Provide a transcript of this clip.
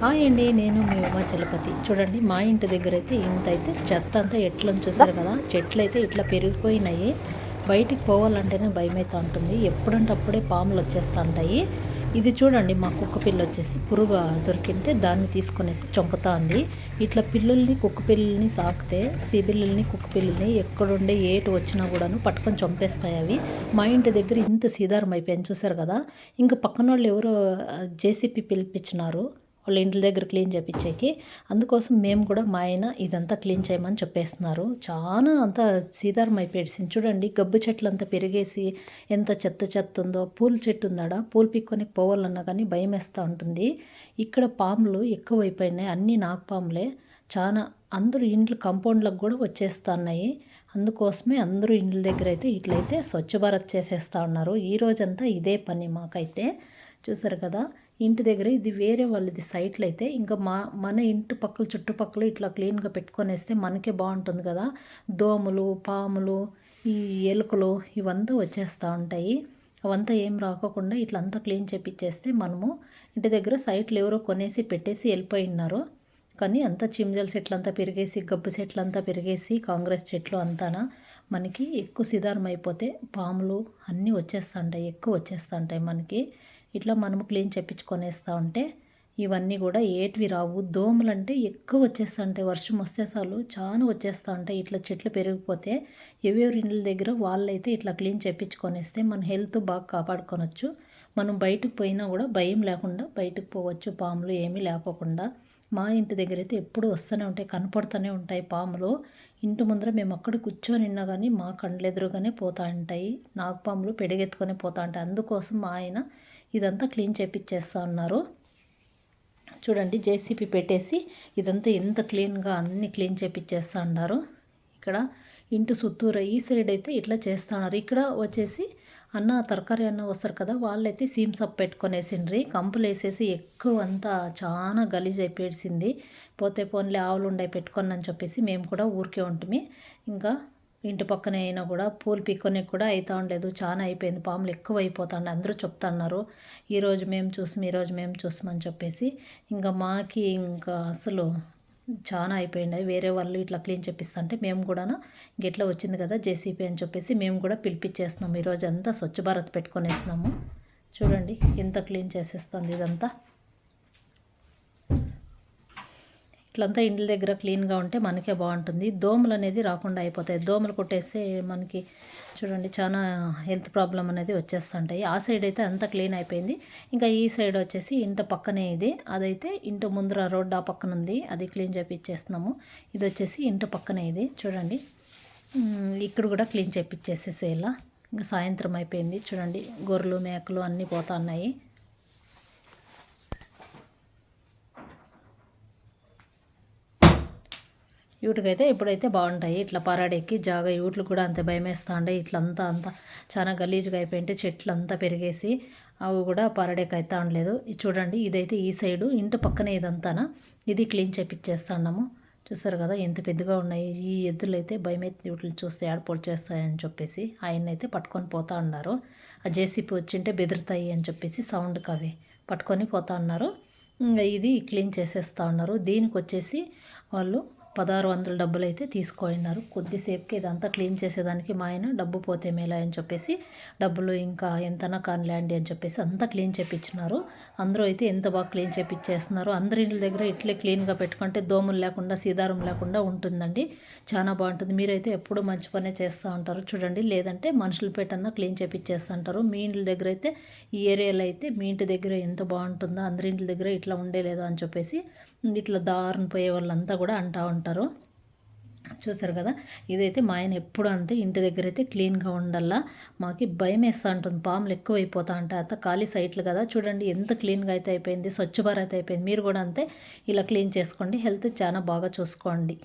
Hi అండి నేను మీ ఉమా చలపతి. చూడండి మా ఇంటి దగ్గర అయితే ఇంత అయితే చెత్త అంతా ఎట్లని చూసారు కదా చెట్లు అయితే ఇట్లా పెరిగిపోయినాయి. బయటికి పోవాలంటేనే భయం అయితే ఉంటుంది. ఎప్పుడంటే అప్పుడే పాములు వచ్చేస్తూ ఉంటాయి ఇది చూడండి మా కుక్క పిల్ల వచ్చేసి పురుగు దొరికింటే దాన్ని తీసుకునేసి చంపుతా ఉంది. ఇట్లా పిల్లుల్ని కుక్క పిల్లల్ని సాకితే సిబిల్లుల్ని కుక్క పిల్లల్ని ఎక్కడుండే ఏటు వచ్చినా కూడాను పట్టుకొని చంపేస్తాయి అవి. మా ఇంటి దగ్గర ఇంత సీదారం అయిపోయింది చూసారు కదా. ఇంకా పక్కన వాళ్ళు ఎవరో జేసీపీ పిలిపించినారు. వాళ్ళ ఇంటి దగ్గర క్లీన్ చేయించేకి అందుకోసం మేము కూడా మా ఆయన ఇదంతా క్లీన్ చేయమని చెప్పేస్తున్నారు. చాలా అంతా సీదారం అయిపోయేసింది చూడండి గబ్బు చెట్లు అంతా పెరిగేసి ఎంత చెత్త చెత్త ఉందో పూల చెట్టు ఉందాడ పూలు పిక్కొని పోవాలన్నా కానీ భయం వేస్తూ ఉంటుంది. ఇక్కడ పాములు ఎక్కువైపోయినాయి అన్నీ నాగపాములే చాలా అందరూ ఇండ్లు కంపౌండ్లకు కూడా వచ్చేస్తున్నాయి. అందుకోసమే అందరూ ఇండ్ల దగ్గర అయితే ఇట్లయితే స్వచ్ఛ భారత్ చేసేస్తూ ఉన్నారు. ఈ రోజంతా ఇదే పని మాకైతే. చూసారు కదా ఇంటి దగ్గర ఇది వేరే వాళ్ళది సైట్లు అయితే ఇంకా మా మన ఇంటి పక్కల చుట్టుపక్కల ఇట్లా క్లీన్గా పెట్టుకొనేస్తే మనకే బాగుంటుంది కదా. దోమలు పాములు ఈ ఎలుకలు ఇవంతా వచ్చేస్తూ ఉంటాయి. అవంతా ఏం రాకోకుండా ఇట్లా అంతా క్లీన్ చేపించేస్తే మనము ఇంటి దగ్గర సైట్లు ఎవరో కొనేసి పెట్టేసి వెళ్ళిపోయి ఉన్నారు. కానీ అంతా చిమ్జల చెట్లు అంతా పెరిగేసి గబ్బు చెట్లు అంతా పెరిగేసి కాంగ్రెస్ చెట్లు అంతానా మనకి ఎక్కువ సిధారం అయిపోతే పాములు అన్నీ వచ్చేస్తుంటాయి ఎక్కువ వచ్చేస్తుంటాయి మనకి. ఇట్లా మనము క్లీన్ చేయించుకొనేస్తూ ఉంటే ఇవన్నీ కూడా ఏటివి రావు. దోమలు అంటే ఎక్కువ వచ్చేస్తుంటాయి. వర్షం వస్తే చాలు చాలా వచ్చేస్తూ ఉంటాయి ఇట్లా చెట్లు పెరిగిపోతే ఎవరెవరి ఇండ్ల దగ్గర వాళ్ళైతే ఇట్లా క్లీన్ చేపించుకొనేస్తే మన హెల్త్ బాగా కాపాడుకోనొచ్చు. మనం బయటకు పోయినా కూడా భయం లేకుండా బయటకు పోవచ్చు. పాములు ఏమీ లేకోకుండా మా ఇంటి దగ్గర అయితే ఎప్పుడు వస్తూనే ఉంటాయి కనపడుతూనే ఉంటాయి పాములు. ఇంటి ముందర మేము అక్కడ కూర్చొని ఉన్నా కానీ మా కండ్లెదురుగానే పోతూ ఉంటాయి. నాగపాములు పెడగెత్తుకొని పోతూ ఉంటాయి. అందుకోసం మా ఆయన ఇదంతా క్లీన్ చేపిచ్చేస్తా ఉన్నారు. చూడండి జేసీపీ పెట్టేసి ఇదంతా ఎంత క్లీన్గా అన్ని క్లీన్ చేపిచ్చేస్తా ఉన్నారు. ఇక్కడ ఇంటి సుత్తూరు ఈ సైడ్ అయితే ఇట్లా చేస్తున్నారు ఇక్కడ వచ్చేసి అన్న తరకారీ అన్న వస్తారు కదా వాళ్ళైతే సీమ్ సప్ పెట్టుకొనేసిండ్రి. కంపులు వేసేసి ఎక్కువ అంతా చాలా గలీజ్ అయిపోయేసింది. పోతే పోన్లే ఆవులు ఉండే పెట్టుకొని అని చెప్పేసి మేము కూడా ఊరికే ఉంటుంది ఇంకా ఇంటి పక్కనే అయినా కూడా పూలు పీక్కొని కూడా అవుతూ ఉండలేదు చాలా అయిపోయింది. పాములు ఎక్కువ అయిపోతాండి అందరూ చెప్తున్నారు. ఈరోజు మేము చూసాం ఈరోజు మేము చూసామని చెప్పేసి ఇంకా మాకి ఇంకా అసలు చాలా అయిపోయింది. వేరే వాళ్ళు ఇట్లా క్లీన్ చేపిస్తుంటే మేము కూడా గిట్లా వచ్చింది కదా జేసీపీ అని చెప్పేసి మేము కూడా పిలిపించేస్తున్నాము ఈరోజు అంతా స్వచ్ఛ భారత్ పెట్టుకొనేస్తున్నాము. చూడండి ఎంత క్లీన్ చేసేస్తుంది ఇదంతా. ఇట్లంతా ఇండ్ల దగ్గర క్లీన్గా ఉంటే మనకే బాగుంటుంది. దోమలు అనేది రాకుండా అయిపోతాయి. దోమలు కొట్టేస్తే మనకి చూడండి చాలా హెల్త్ ప్రాబ్లం అనేది వచ్చేస్తుంటాయి. ఆ సైడ్ అయితే అంతా క్లీన్ అయిపోయింది. ఇంకా ఈ సైడ్ వచ్చేసి ఇంట పక్కనే ఇది. అదైతే ఇంటి ముందర రోడ్డు ఆ పక్కన ఉంది. అది క్లీన్ చేపించేస్తున్నాము ఇది వచ్చేసి ఇంట పక్కనే ఇది. చూడండి. ఇక్కడ కూడా క్లీన్ చేపించేసేసి ఇలా ఇంకా సాయంత్రం అయిపోయింది. చూడండి. గొర్రెలు మేకలు అన్నీ పోతా ఉన్నాయి. వీటికైతే ఇప్పుడైతే బాగుంటాయి ఇట్లా పరాడెక్కి జాగా వీటికి కూడా అంత భయం ఉండే. ఇట్లా అంతా చాలా గలీజ్గా అయిపోయింటే చెట్లు అంతా పెరిగేసి అవి కూడా పరాడెక్ అవుతా ఉండలేదు చూడండి ఇదైతే ఈ సైడు ఇంటి పక్కనే ఇదంతానా? ఇది క్లీన్ చేపించేస్తున్నాము చూసారు కదా ఎంత పెద్దగా ఉన్నాయి. ఈ ఎద్దులు అయితే భయం అయితే వీటిని చూస్తే ఏర్పాటు చేస్తాయని చెప్పేసి ఆయన అయితే పట్టుకొని పోతా ఉన్నారు. ఆ జేసీపీ వచ్చింటే బెదురుతాయి అని చెప్పేసి సౌండ్కి అవి పట్టుకొని పోతా ఉన్నారు. ఇది క్లీన్ చేసేస్తూ ఉన్నారు. దీనికి వచ్చేసి వాళ్ళు పదహారు వందల డబ్బులు అయితే తీసుకోయినారు కొద్దిసేపుకి ఇదంతా క్లీన్ చేసేదానికి మా ఆయన డబ్బు పోతే మేలా అని చెప్పేసి డబ్బులు ఇంకా ఎంతనా కానిలేండి అని చెప్పేసి అంతా క్లీన్ చేపించినారు అందరూ అయితే ఎంత బాగా క్లీన్ చేపించేస్తున్నారు అందరి ఇంటి దగ్గర ఇట్లే క్లీన్గా పెట్టుకుంటే దోమలు లేకుండా సీదారం లేకుండా ఉంటుందండి. చాలా బాగుంటుంది. మీరైతే ఎప్పుడు మంచి పనే చేస్తూ ఉంటారు. చూడండి లేదంటే మనుషులు పెట్టన్నా క్లీన్ చేపించేస్తుంటారు మీ ఇంటి దగ్గర అయితే ఈ ఏరియాలో అయితే మీ ఇంటి దగ్గర ఎంత బాగుంటుందో అందరి ఇంటి దగ్గర ఇట్లా ఉండేలేదో అని చెప్పేసి ఇట్లా దారుని పోయే వాళ్ళంతా కూడా అంటూ ఉంటారు. చూసారు కదా? ఇదైతే మా ఆయన ఎప్పుడు అంతే ఇంటి దగ్గర అయితే క్లీన్గా ఉండాలా? మాకు భయం వేస్తూ ఉంటుంది పాములు ఎక్కువ అయిపోతూ ఉంటాయి అంత ఖాళీ సైట్లు కదా? చూడండి ఎంత క్లీన్గా అయితే అయిపోయింది స్వచ్ఛ భారత్ అయిపోయింది. మీరు కూడా అంతే ఇలా క్లీన్ చేసుకోండి హెల్త్ చాలా బాగా చూసుకోండి.